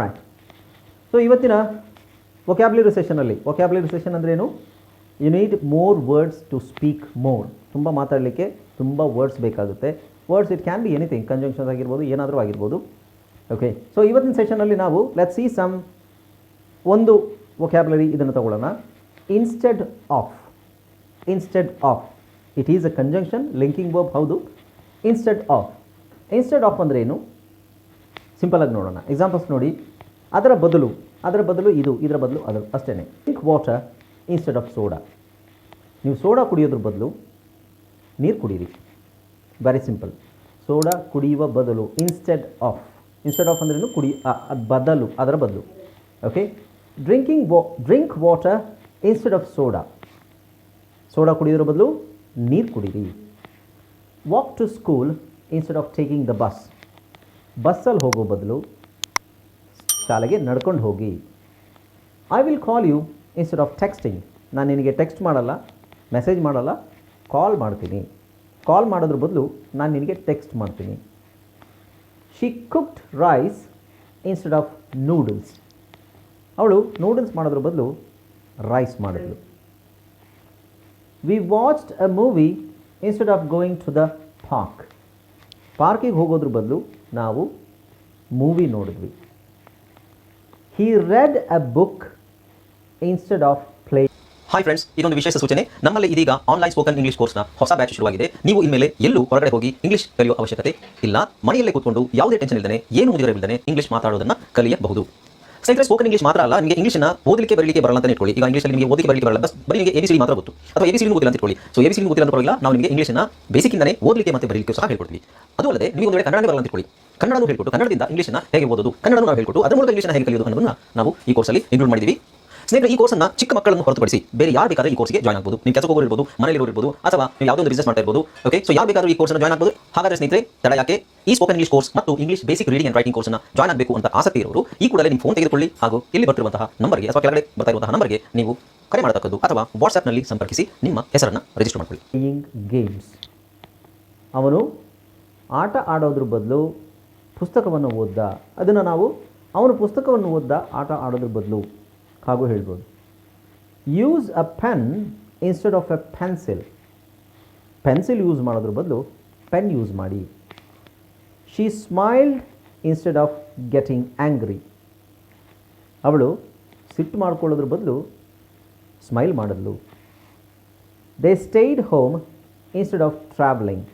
Right so ಇವತ್ತಿನ vocabulary ಸೆಷನಲ್ಲಿ vocabulary session ಅಂದ್ರೇನು you need more words to speak more ತುಂಬ ಮಾತಾಡಲಿಕ್ಕೆ ತುಂಬ ವರ್ಡ್ಸ್ ಬೇಕಾಗುತ್ತೆ. Words it can be anything conjunctions ಆಗಿರ್ಬೋದು, ಏನಾದರೂ ಆಗಿರ್ಬೋದು. ಓಕೆ ಸೊ ಇವತ್ತಿನ ಸೆಷನಲ್ಲಿ ನಾವು ಲೆಟ್ ಸಿ ಸಮ್ ಒಂದು ವೊಕ್ಯಾಬ್ಲರಿ ಇದನ್ನು ತಗೊಳ್ಳೋಣ. Instead of instead of it is a conjunction linking verb ಹೌದು. ಇನ್ಸ್ಟೆಡ್ ಆಫ್ ಇನ್ಸ್ಟೆಡ್ ಆಫ್ ಅಂದರೆ ಏನು? ಸಿಂಪಲ್ ಆಗಿ ನೋಡೋಣ. ಎಕ್ಸಾಂಪಲ್ಸ್ ನೋಡಿ. ಅದರ ಬದಲು ಅದರ ಬದಲು ಇದು, ಇದರ ಬದಲು ಅದು ಅಷ್ಟೇ drink water instead of soda ನೀವು ಸೋಡಾ ಕುಡಿಯೋದ್ರ ಬದಲು ನೀರು ಕುಡೀರಿ. ವೆರಿ ಸಿಂಪಲ್ ಸೋಡಾ ಕುಡಿಯುವ ಬದಲು ಇನ್ಸ್ಟೆಡ್ ಆಫ್ ಇನ್ಸ್ಟೆಡ್ ಆಫ್ ಅಂದ್ರೇನು ಕುಡಿ ಬದಲು, ಅದರ ಬದಲು. ಓಕೆ ಡ್ರಿಂಕಿಂಗ್ ವಾ drink water instead of soda soda ಕುಡಿಯೋದ್ರ ಬದಲು ನೀರು ಕುಡೀರಿ. Walk to school instead of taking the bus ಬಸ್ಸಲ್ಲಿ ಹೋಗೋ ಬದಲು ಶಾಲೆಗೆ ನಡ್ಕೊಂಡು ಹೋಗಿ. I will call you instead of texting ನಾನು ನಿನಗೆ ಟೆಕ್ಸ್ಟ್ ಮಾಡಲ್ಲ ಮೆಸೇಜ್ ಮಾಡಲ್ಲ ಕಾಲ್ ಮಾಡ್ತೀನಿ. ಕಾಲ್ ಮಾಡೋದ್ರ ಬದಲು ನಾನು ನಿನಗೆ ಟೆಕ್ಸ್ಟ್ ಮಾಡ್ತೀನಿ. She cooked rice instead of noodles ಅವಳು ನೂಡಲ್ಸ್ ಮಾಡೋದ್ರ ಬದಲು ರೈಸ್ ಮಾಡಿದ್ಲು. We watched a movie instead of going to the park ಪಾರ್ಕಿಗೆ ಹೋಗೋದ್ರ ಬದಲು ನಾವು ಮೂವಿ ನೋಡಿದ್ವಿ. He read a book instead of play hi friends ಇದೊಂದು ವಿಶೇಷ ಸೂಚನೆ. ನಮ್ಮಲ್ಲಿ ಇದೀಗ ಆನ್ಲೈನ್ ಸ್ಪೋಕನ್ ಇಂಗ್ಲಿಷ್ ಕೋರ್ಸ್ನ ಹೊಸ ಬ್ಯಾಚ್ ಶುರುವಾಗಿದೆ. ನೀವು ಇನ್ಮೇಲೆ ಎಲ್ಲೂ ಹೊರಗಡೆ ಹೋಗಿ ಇಂಗ್ಲಿಷ್ ಕಲಿಯುವ ಅವಶ್ಯಕತೆ ಇಲ್ಲ. ಮನೆಯಲ್ಲೇ ಕೂತ್ಕೊಂಡು ಯಾವುದೇ ಟೆನ್ಷನ್ ಇಲ್ಲದೆ ಏನು ಮುಗಿದಿರಬಿಲ್ಲದೆ ಇಂಗ್ಲಿಷ್ ಮಾತಾಡೋದನ್ನ ಕಲಿಯಬಹುದು. ಸ್ನೇಹಿತರೆ ಸ್ಪೋಕನ್ ಇಂಗ್ಲಿಷ್ ಮಾತ್ರ ಅಲ್ಲ, ನಿಮಗೆ ಇಂಗ್ಲಿಷ್ನ ಓದಲಿಕ್ಕೆ ಬರಲಿಕ್ಕೆ ಬರಲ್ಲ ಅಂತ ಇಟ್ಕೊಳ್ಳಿ. ಈಗ ಇಂಗ್ಲಿಷಲ್ಲಿ ನಿಮಗೆ ಓದಲಿಕ್ಕೆ ಬರಲಿಕ್ಕೆ ಬರಲ್ಲ ಬಸ್ ಬರೀ ನಿಮಗೆ ಎಬಿಸಿಡಿ ಮಾತ್ರ ಗೊತ್ತು. ಅಥವಾ ಎಬಿಸಿಡಿ ಓದಿಲ್ಲ ಅಂತ ಇಟ್ಕೊಳ್ಳಿ. ಸೊ ಎಬಿಸಿಡಿ ಓದಿಲ್ಲ ಅಂತ ನಾವು ನಿಮಗೆ ಇಂಗ್ಲಿಷ್ನ ಬೇಸಿಕ್ಕಿಂದನೇ ಓದಲಿಕ್ಕೆ ಮತ್ತೆ ಬರಲಿಕ್ಕೆ ಸಹ ಹೇಳ್ಕೊಡ್ತೀವಿ. ಅದು ಅಲ್ಲದೆ, ನೀವು ಒಂದು ವೇಳೆ ಕನ್ನಡ ಬರಲ್ಲ ಅಂತ ಇಟ್ಕೊಳ್ಳಿ. ಕನ್ನಡನೂ ಹೇಳ್ಕೊಟ್ಟು ಕನ್ನಡದಿಂದ ಇಂಗ್ಲಿಷ್ನ ಹೇಗೆ ಓದೋದು, ಕನ್ನಡನೂ ನಾವು ಹೇಳ್ಕೊಟ್ಟು ಅದರ ಮೂಲಕ ಇಂಗ್ಲಿಷ್ನ ಹೇಗೆ ಕಲಿಯೋದು ಅನ್ನೋದನ್ನ ನಾವು ಈ ಕೋರ್ಸಲ್ಲಿ ಇನ್ಕ್ಲೂಡ್ ಮಾಡಿದ್ದೀವಿ ಸ್ನೇಹಿತರೆ, ಈ ಕೋರ್ಸನ್ನ ಚಿಕ್ಕ ಮಕ್ಕಳನ್ನು ಹೊರತುಪಡಿಸಿ ಬೇರೆ ಯಾರು ಬೇಕಾದ್ರೆ ಈ ಕೋರ್ಸ್ಗೆ ಜಾಯ್ನ್ ಆಗ್ಬೋದು. ನೀವು ಕೆಲಸಕ್ಕೆ ಹೋಗಿರ್ಬೋದು ಮನೇಲಿ ಇರ್ಬೋದು, ಅಥವಾ ನೀವು ಯಾವುದೋ ಒಂದು ಬಿಸ್ನೆಸ್ ಮಾಡ್ತಾ ಇರ್ಬೋದು ಓಕೆ ಸೊ ಯಾರು ಬೇಕಾದ್ರೂ ಈ ಕೋರ್ಸ್ನ ಜಾಯ್ನ್ ಆಗ್ಬೋದು. ಹಾಗಾದ್ರೆ ಸ್ನೇಹಿತರೆ, ತಡ ಯಾಕೆ? ಈ ಸ್ಪೋಕನ್ ಇಂಗ್ಲೀಷ್ ಕೋರ್ಸ್ ಮತ್ತು English basic reading and writing ಕೋರ್ಸ್ನ ಜಾಯ್ನ್ ಆಗಬೇಕು ಅಂತ ಆಸಕ್ತಿ ಇರೋರು, ಈ ಕೂಡಲೇ ನಿಮ್ಮ ಫೋನ್ ತೆಗೆದುಕೊಳ್ಳಿ ಹಾಗೂ ಇಲ್ಲಿ ಬರ್ತಿರುವಂತಹ ನಂಬರ್ಗೆ ಅಥವಾ ಕೆಳಗಡೆ ಬರ್ತಾ ಇರುವಂತಹ ನಂಬರ್ಗೆ ನೀವು ಕರೆ ಮಾಡತಕ್ಕದ್ದು ಅಥವಾ ವಾಟ್ಸ್ಆ್ಯಪ್ನಲ್ಲಿ ಸಂಪರ್ಕಿಸಿ ನಿಮ್ಮ ಹೆಸರನ್ನು ರಿಜಿಸ್ಟರ್ ಮಾಡಿಕೊಳ್ಳಿ. ಗೇಮ್ಸ್ ಅವನು ಆಟ ಆಡೋದ್ರ ಬದಲು ಪುಸ್ತಕವನ್ನು ಓದ್ದ, ಅದನ್ನು ನಾವು ಅವನ ಪುಸ್ತಕವನ್ನು ಓದ್ದ ಆಟ ಆಡೋದ್ರ ಬದಲು ಹಾಗೂ ಹೇಳ್ಬೋದು. Use a pen instead of a pencil pencil use ಮಾಡೋದ್ರ ಬದಲು ಪೆನ್ ಯೂಸ್ ಮಾಡಿ. She smiled instead of getting angry ಅವಳು ಸಿಟ್ಟು ಮಾಡ್ಕೊಳ್ಳೋದ್ರ ಬದಲು ಸ್ಮೈಲ್ ಮಾಡಿದ್ಲು. They stayed home instead of travelling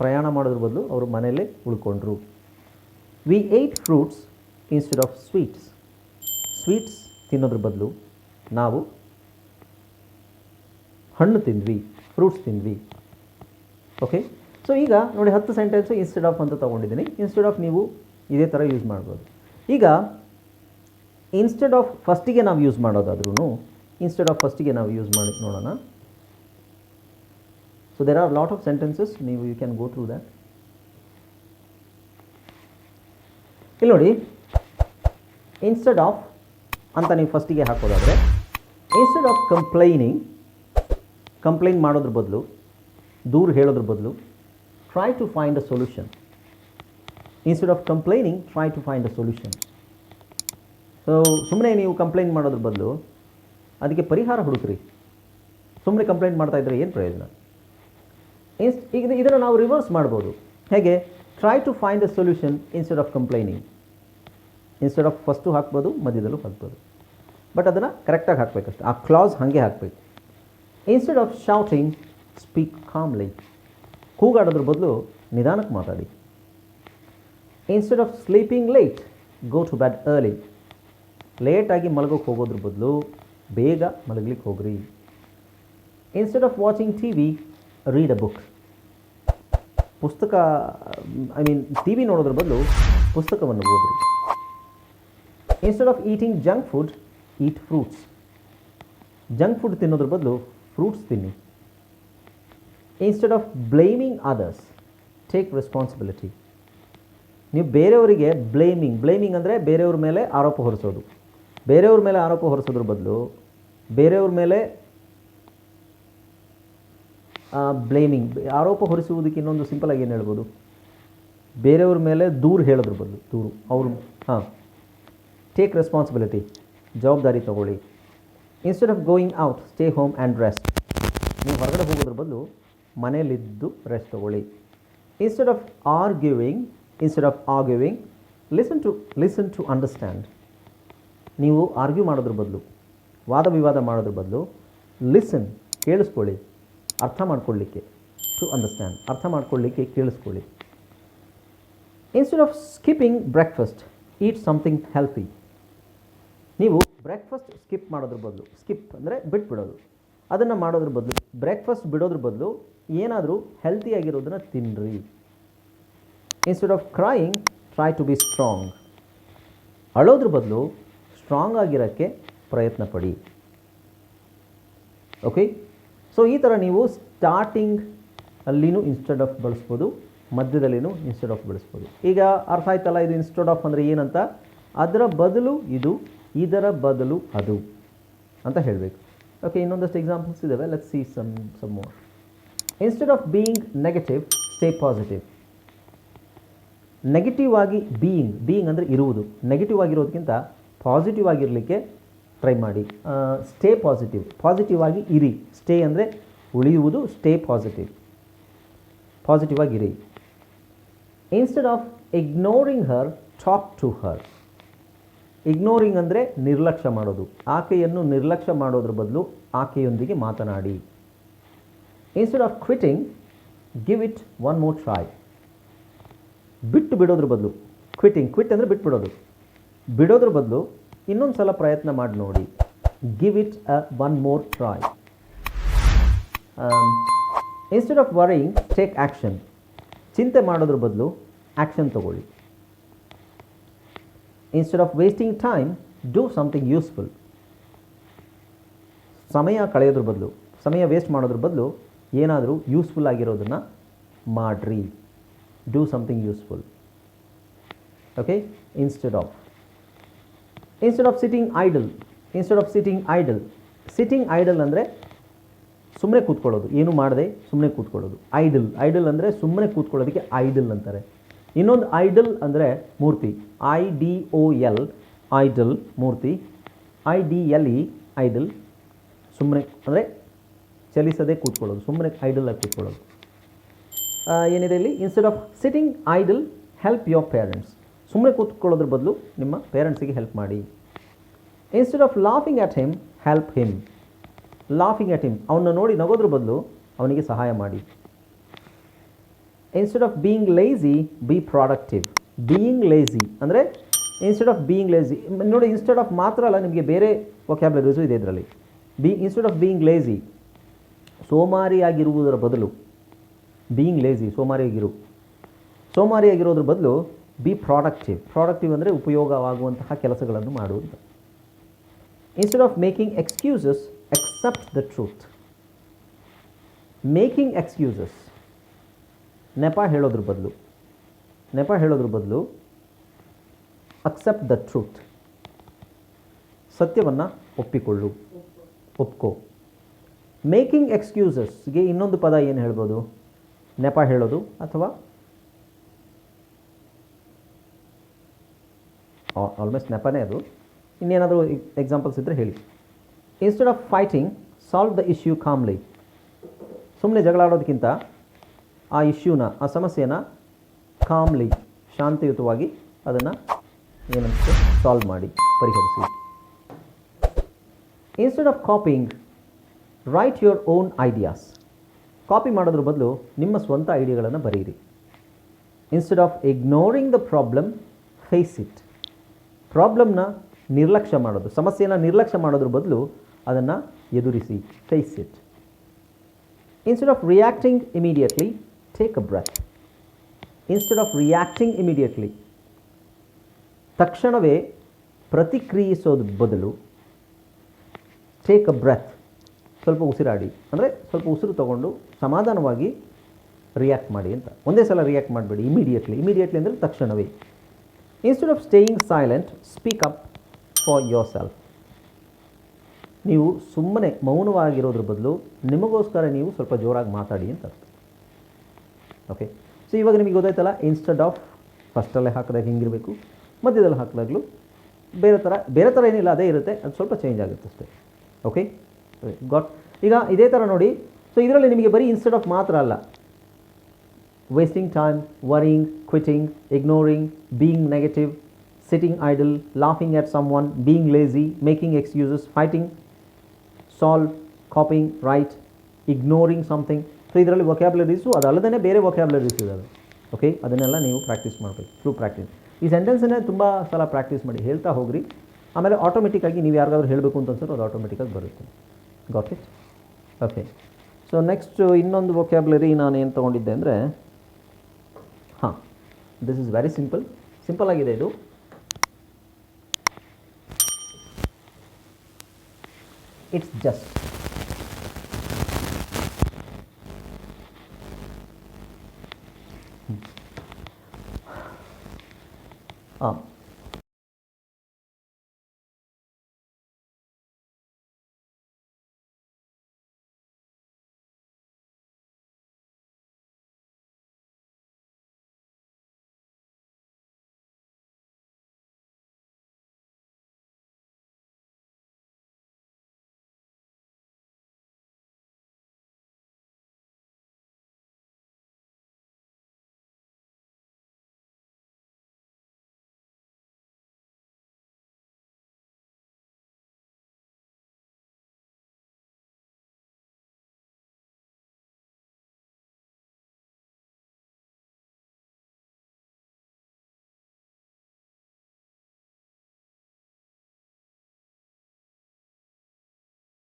ಪ್ರಯಾಣ ಮಾಡೋದ್ರ ಬದಲು ಅವರು ಮನೆಯಲ್ಲೇ ಉಳ್ಕೊಂಡ್ರು. We ate fruits instead of sweets sweets ತಿನ್ನೋದ್ರ ಬದಲು ನಾವು ಹಣ್ಣು ತಿಂದ್ವಿ ಫ್ರೂಟ್ಸ್ ತಿಂದ್ವಿ. ಓಕೆ ಸೊ ಈಗ ನೋಡಿ ಹತ್ತು ಸೆಂಟೆನ್ಸು ಇನ್ಸ್ಟೆಡ್ ಆಫ್ ಅಂತ ತೊಗೊಂಡಿದ್ದೀನಿ. ಇನ್ಸ್ಟೆಡ್ ಆಫ್ ನೀವು ಇದೇ ಥರ ಯೂಸ್ ಮಾಡ್ಬೋದು. ಈಗ ಇನ್ಸ್ಟೆಡ್ ಆಫ್ ಫಸ್ಟಿಗೆ ನಾವು ಯೂಸ್ ಮಾಡೋದಾದ್ರೂ ಇನ್ಸ್ಟೆಡ್ ಆಫ್ ಫಸ್ಟಿಗೆ ನಾವು ಯೂಸ್ ಮಾಡಿ ನೋಡೋಣ. So there are lot of sentences ನೀವು you can go through that ಇಲ್ಲಿ ನೋಡಿ ಇನ್ಸ್ಟೆಡ್ ಆಫ್ ಅಂತ ನೀವು ಫಸ್ಟಿಗೆ ಹಾಕೋದಾದರೆ ಇನ್ಸ್ಟೆಡ್ ಆಫ್ ಕಂಪ್ಲೈನಿಂಗ್ ಕಂಪ್ಲೇಂಟ್ ಮಾಡೋದ್ರ ಬದಲು, ದೂರ ಹೇಳೋದ್ರ ಬದಲು try to find a solution instead of complaining try to find a solution so ಸುಮ್ಮನೆ ನೀವು ಕಂಪ್ಲೇಂಟ್ ಮಾಡೋದ್ರ ಬದಲು, ಅದಕ್ಕೆ ಪರಿಹಾರ ಹುಡುಕ್ರಿ. ಸುಮ್ಮನೆ ಕಂಪ್ಲೇಂಟ್ ಮಾಡ್ತಾ ಇದ್ದರೆ ಏನು ಪ್ರಯೋಜನ? ಇನ್ಸ್ ಈಗ ಇದನ್ನು ನಾವು ರಿವರ್ಸ್ ಮಾಡ್ಬೋದು. ಹೇಗೆ? Try to find a solution instead of complaining instead of first ಹಾಕ್ಬೋದು, ಮಧ್ಯದಲ್ಲೂ ಹಾಕ್ಬೋದು. ಬಟ್ ಅದನ್ನು ಕರೆಕ್ಟಾಗಿ ಹಾಕಬೇಕಷ್ಟು. ಆ ಕ್ಲಾಸ್ ಹಾಗೆ ಹಾಕಬೇಕು. Instead of shouting speak calmly ಕೂಗಾಡೋದ್ರ ಬದಲು ನಿಧಾನಕ್ಕೆ ಮಾತಾಡಿ. Instead of sleeping late go to bed early ಲೇಟಾಗಿ ಮಲಗೋಕ್ಕೆ ಹೋಗೋದ್ರ ಬದಲು ಬೇಗ ಮಲಗಲಿಕ್ಕೆ ಹೋಗ್ರಿ. Instead of watching T V read a book ಪುಸ್ತಕ ಐ ಮೀನ್ ಟಿ ವಿ ನೋಡೋದ್ರ ಬದಲು ಪುಸ್ತಕವನ್ನು ಓದ್ರಿ. Instead of eating junk food eat fruits junk food ತಿನ್ನೋದ್ರ ಬದಲು ಫ್ರೂಟ್ಸ್ ತಿನ್ನಿ. Instead of blaming others take responsibility ನೀವು ಬೇರೆಯವರಿಗೆ ಬ್ಲೇಮಿಂಗ್ ಬ್ಲೇಮಿಂಗ್ ಅಂದರೆ ಬೇರೆಯವ್ರ ಮೇಲೆ ಆರೋಪ ಹೊರಿಸೋದು. ಬೇರೆಯವ್ರ ಮೇಲೆ ಆರೋಪ ಹೊರಿಸೋದ್ರ ಬದಲು ಬೇರೆಯವ್ರ ಮೇಲೆ ಬ್ಲೇಮಿಂಗ್ ಆರೋಪ ಹೊರಿಸುವುದಕ್ಕೆ ಇನ್ನೊಂದು ಸಿಂಪಲಾಗಿ ಏನು ಹೇಳ್ಬೋದು? ಬೇರೆಯವ್ರ ಮೇಲೆ ದೂರು ಹೇಳೋದ್ರ ಬದಲು, ದೂರು, ಅವರು, ಹಾಂ. ಟೇಕ್ ರೆಸ್ಪಾನ್ಸಿಬಿಲಿಟಿ ಜವಾಬ್ದಾರಿ ತಗೊಳ್ಳಿ. Instead of going out stay home and rest ನೀವು ಹೊರಗಡೆ ಹೋಗೋದ್ರ ಬದಲು ಮನೆಯಲ್ಲಿದ್ದು ರೆಸ್ಟ್ ತಗೊಳ್ಳಿ. Instead of arguing instead of arguing listen to listen to understand ನೀವು ಆರ್ಗ್ಯೂ ಮಾಡೋದ್ರ ಬದಲು, ವಾದ ವಿವಾದ ಮಾಡೋದ್ರ ಬದಲು ಲಿಸನ್ ಕೇಳಿಸ್ಕೊಳ್ಳಿ. ಅರ್ಥ ಮಾಡ್ಕೊಳ್ಳಿಕ್ಕೆ ಟು ಅಂಡರ್ಸ್ಟ್ಯಾಂಡ್ ಅರ್ಥ ಮಾಡ್ಕೊಳ್ಳಿಕ್ಕೆ ಕೇಳಿಸ್ಕೊಳ್ಳಿ. Instead of skipping breakfast eat something healthy ನೀವು ಬ್ರೇಕ್ಫಾಸ್ಟ್ ಸ್ಕಿಪ್ ಮಾಡೋದ್ರ ಬದಲು ಸ್ಕಿಪ್ ಅಂದರೆ ಬಿಟ್ಬಿಡೋದು. ಅದನ್ನು ಮಾಡೋದ್ರ ಬದಲು ಬ್ರೇಕ್ಫಾಸ್ಟ್ ಬಿಡೋದ್ರ ಬದಲು ಏನಾದರೂ ಹೆಲ್ತಿಯಾಗಿರೋದನ್ನು ತಿನ್ನಿರಿ instead of crying try to be strong ಅಳೋದ್ರ ಬದಲು ಸ್ಟ್ರಾಂಗ್ ಆಗಿರೋಕ್ಕೆ ಪ್ರಯತ್ನ ಪಡಿ. ಓಕೆ ಸೊ ಈ ಥರ ನೀವು ಸ್ಟಾರ್ಟಿಂಗ್ ಅಲ್ಲಿನೂ ಇನ್ಸ್ಟೆಡ್ ಆಫ್ ಬಳಸ್ಬೋದು, ಮಧ್ಯದಲ್ಲಿನೂ ಇನ್ಸ್ಟೆಡ್ ಆಫ್ ಬಳಸ್ಬೋದು. ಈಗ ಅರ್ಥ ಆಯ್ತಲ್ಲ, ಇದು ಇನ್ಸ್ಟೆಡ್ ಆಫ್ ಅಂದರೆ ಏನಂತ? ಅದರ ಬದಲು ಇದು ಇದರ ಬದಲು ಅದು ಅಂತ ಹೇಳಬೇಕು. ಓಕೆ ಇನ್ನೊಂದಷ್ಟು ಎಕ್ಸಾಂಪಲ್ಸ್ ಇದ್ದಾವೆ let see some some instead of being negative stay positive negative ಆಗಿ ಬೀಯಿಂಗ್ ಬೀಯಿಂಗ್ ಅಂದರೆ ಇರುವುದು. ನೆಗೆಟಿವ್ ಆಗಿರೋದಕ್ಕಿಂತ ಪಾಸಿಟಿವ್ ಆಗಿರಲಿಕ್ಕೆ ಟ್ರೈ ಮಾಡಿ. ಸ್ಟೇ ಪಾಸಿಟಿವ್ ಪಾಸಿಟಿವ್ ಆಗಿ ಇರಿ. ಸ್ಟೇ ಅಂದರೆ ಉಳಿಯುವುದು ಸ್ಟೇ ಪಾಸಿಟಿವ್ ಪಾಸಿಟಿವ್ ಆಗಿರಿ instead of ignoring her talk to her ignoring ಅಂದರೆ ನಿರ್ಲಕ್ಷ್ಯ ಮಾಡೋದು. ಆಕೆಯನ್ನು ನಿರ್ಲಕ್ಷ್ಯ ಮಾಡೋದ್ರ ಬದಲು ಆಕೆಯೊಂದಿಗೆ ಮಾತನಾಡಿ. Instead of quitting give it one more try ಬಿಟ್ಟು ಬಿಡೋದ್ರ ಬದಲು. ಕ್ವಿಟಿಂಗ್ ಕ್ವಿಟ್ ಅಂದರೆ ಬಿಟ್ಬಿಡೋದು ಬಿಡೋದ್ರ ಬದಲು ಇನ್ನೊಂದು ಸಲ ಪ್ರಯತ್ನ ಮಾಡಿ ನೋಡಿ. Give it a one more try instead of worrying take action ಚಿಂತೆ ಮಾಡೋದ್ರ ಬದಲು ಆ್ಯಕ್ಷನ್ ತಗೊಳ್ಳಿ. Instead of wasting time do something useful ಸಮಯ ಕಳೆಯೋದ್ರ ಬದಲು, ಸಮಯ ವೇಸ್ಟ್ ಮಾಡೋದ್ರ ಬದಲು ಏನಾದರೂ ಯೂಸ್ಫುಲ್ ಆಗಿರೋದನ್ನು ಮಾಡಿರಿ. Do something useful okay instead of instead of sitting idle instead of sitting idle sitting idle ಅಂದರೆ ಸುಮ್ಮನೆ ಕೂತ್ಕೊಳ್ಳೋದು. ಏನು ಮಾಡದೆ? ಸುಮ್ಮನೆ ಕೂತ್ಕೊಳ್ಳೋದು. ಐಡಲ್ ಐಡಲ್ ಅಂದರೆ ಸುಮ್ಮನೆ ಕೂತ್ಕೊಳ್ಳೋದಕ್ಕೆ ಐಡಲ್ ಅಂತಾರೆ. ಇನ್ನೊಂದು ಐಡಲ್ ಅಂದರೆ ಮೂರ್ತಿ. I D O L, idle, Murthy. I D L E, idle. ಸುಮ್ಮನೆ ಅಂದರೆ ಚಲಿಸದೆ ಕೂತ್ಕೊಳ್ಳೋದು ಸುಮ್ಮನೆ ಐಡಲ್ ಆಗಿ ಕೂತ್ಕೊಳ್ಳೋದು. ಏನಿದೆ ಇಲ್ಲಿ? Instead of sitting idle help your parents ಸುಮ್ಮನೆ ಕೂತ್ಕೊಳ್ಳೋದ್ರ ಬದಲು ನಿಮ್ಮ ಪೇರೆಂಟ್ಸಿಗೆ ಹೆಲ್ಪ್ ಮಾಡಿ. Instead of laughing at him help him laughing at him ಅವನ್ನ ನೋಡಿ ನಗೋದ್ರ ಬದಲು ಅವನಿಗೆ ಸಹಾಯ ಮಾಡಿ. Instead of being lazy be productive being lazy ಅಂದರೆ ಇನ್ಸ್ಟೆಡ್ ಆಫ್ ಬೀಯಿಂಗ್ ಲೇಝಿ ನೋಡಿ ಇನ್ಸ್ಟೆಡ್ ಆಫ್ ಮಾತ್ರ ಅಲ್ಲ, ನಿಮಗೆ ಬೇರೆ ವೊಕ್ಯಾಬ್ಲರೀಸು ಇದೆ ಇದರಲ್ಲಿ. Be instead of being lazy ಸೋಮಾರಿಯಾಗಿರುವುದರ ಬದಲು ಬೀಯಿಂಗ್ ಲೇಝಿ ಸೋಮಾರಿಯಾಗಿರು. ಸೋಮಾರಿಯಾಗಿರೋದ್ರ ಬದಲು ಬಿ ಪ್ರಾಡಕ್ಟಿವ್ ಪ್ರಾಡಕ್ಟಿವ್ ಅಂದರೆ ಉಪಯೋಗವಾಗುವಂತಹ ಕೆಲಸಗಳನ್ನು ಮಾಡುವಂಥ instead of making excuses accept the truth making excuses ನೆಪ ಹೇಳೋದ್ರ ಬದಲು. ನೆಪ ಹೇಳೋದ್ರ ಬದಲು ಅಕ್ಸೆಪ್ಟ್ ದ ಟ್ರೂತ್ ಸತ್ಯವನ್ನು ಒಪ್ಪಿಕೊಳ್ಳು. ಒಪ್ಕೋ. ಮೇಕಿಂಗ್ ಎಕ್ಸ್ಕ್ಯೂಸಸ್ಗೆ ಇನ್ನೊಂದು ಪದ ಏನು ಹೇಳ್ಬೋದು? ನೆಪ ಹೇಳೋದು ಅಥವಾ ಆಲ್ಮೋಸ್ಟ್ ನೆಪನೇ ಅದು. ಇನ್ನೇನಾದರೂ ಎಕ್ಸಾಂಪಲ್ಸ್ ಇದ್ದರೆ ಹೇಳಿ. Instead of fighting solve the issue calmly ಸುಮ್ಮನೆ ಜಗಳ ಆಡೋದಕ್ಕಿಂತ ಆ ಇಶ್ಯೂನ, ಆ ಸಮಸ್ಯೆನ ಕಾಮ್ಲಿ ಶಾಂತಿಯುತವಾಗಿ ಅದನ್ನು ಏನಂತೆ ಸಾಲ್ವ್ ಮಾಡಿ, ಪರಿಹರಿಸಿ. Instead of copying write your own ideas copy ಮಾಡೋದ್ರ ಬದಲು ನಿಮ್ಮ ಸ್ವಂತ ಐಡಿಯಾಗಳನ್ನು ಬರೆಯಿರಿ instead of ignoring the problem face it ಪ್ರಾಬ್ಲಮ್ನ ನಿರ್ಲಕ್ಷ್ಯ ಮಾಡೋದು, ಸಮಸ್ಯೆನ ನಿರ್ಲಕ್ಷ್ಯ ಮಾಡೋದ್ರ ಬದಲು ಅದನ್ನು ಎದುರಿಸಿ face it instead of reacting immediately take a breath. Instead of reacting immediately ತಕ್ಷಣವೇ ಪ್ರತಿಕ್ರಿಯಿಸೋದು ಬದಲು ಟೇಕ್ ಅ ಬ್ರೆತ್ ಸ್ವಲ್ಪ ಉಸಿರಾಡಿ. ಅಂದರೆ ಸ್ವಲ್ಪ ಉಸಿರು ತಗೊಂಡು ಸಮಾಧಾನವಾಗಿ ರಿಯಾಕ್ಟ್ ಮಾಡಿ ಅಂತ. ಒಂದೇ ಸಲ ರಿಯಾಕ್ಟ್ ಮಾಡಬೇಡಿ ಇಮಿಡಿಯೇಟ್ಲಿ ಇಮಿಡಿಯೇಟ್ಲಿ ಅಂದರೆ ತಕ್ಷಣವೇ. Instead of staying silent speak up for yourself ನೀವು ಸುಮ್ಮನೆ ಮೌನವಾಗಿರೋದ್ರ ಬದಲು ನಿಮಗೋಸ್ಕರ ನೀವು ಸ್ವಲ್ಪ ಜೋರಾಗಿ ಮಾತಾಡಿ ಅಂತ. ಓಕೆ ಸೊ ಇವಾಗ ನಿಮಗೆ ಗೊತ್ತಾಯ್ತಲ್ಲ ಇನ್ಸ್ಟೆಡ್ ಆಫ್ ಫಸ್ಟಲ್ಲೇ ಹಾಕಿದಾಗ ಹಿಂಗಿರಬೇಕು, ಮಧ್ಯದಲ್ಲಿ ಹಾಕಿದಾಗಲೂ ಬೇರೆ ಥರ ಬೇರೆ ಥರ ಏನಿಲ್ಲ, ಅದೇ ಇರುತ್ತೆ, ಅದು ಸ್ವಲ್ಪ ಚೇಂಜ್ ಆಗುತ್ತೆ ಅಷ್ಟೇ. ಓಕೆ ಗಾಟ್ ಈಗ ಇದೇ ಥರ ನೋಡಿ ಸೊ ಇದರಲ್ಲಿ ನಿಮಗೆ ಬರೀ ಇನ್ಸ್ಟೆಡ್ ಆಫ್ ಮಾತ್ರ ಅಲ್ಲ wasting time worrying quitting ignoring being negative sitting idle laughing at someone being being lazy making excuses fighting solve copying write ignoring something so ಇದರಲ್ಲಿ ವೊಕ್ಯಾಬ್ಲರೀಸು ಅದಲ್ಲದೇ ಬೇರೆ ವೊಕ್ಯಾಬ್ಲರೀಸ್ ಇದ್ದಾವೆ ಓಕೆ ಅದನ್ನೆಲ್ಲ ನೀವು ಪ್ರಾಕ್ಟೀಸ್ ಮಾಡಬೇಕು ಥ್ರೂ ಪ್ರಾಕ್ಟೀಸ್ ಈ ಸೆಂಟೆನ್ಸನ್ನೇ ತುಂಬ ಸಲ ಪ್ರಾಕ್ಟೀಸ್ ಮಾಡಿ ಹೇಳ್ತಾ ಹೋಗ್ರಿ. ಆಮೇಲೆ ಆಟೋಮೆಟಿಕ್ಕಾಗಿ ನೀವು ಯಾರಿಗಾದ್ರೂ ಹೇಳಬೇಕು ಅಂತ ಅನ್ಸಿದ್ರೆ ಅದು ಆಟೋಮೆಟಿಕ್ಕಾಗಿ ಬರುತ್ತೆ. Got it okay so next ಇನ್ನೊಂದು ವೊಕ್ಯಾಬ್ಲರಿ ನಾನು ಏನು ತೊಗೊಂಡಿದ್ದೆ ಅಂದರೆ, ಹಾಂ this is very simple simple ಆಗಿದೆ ಇದು. It's just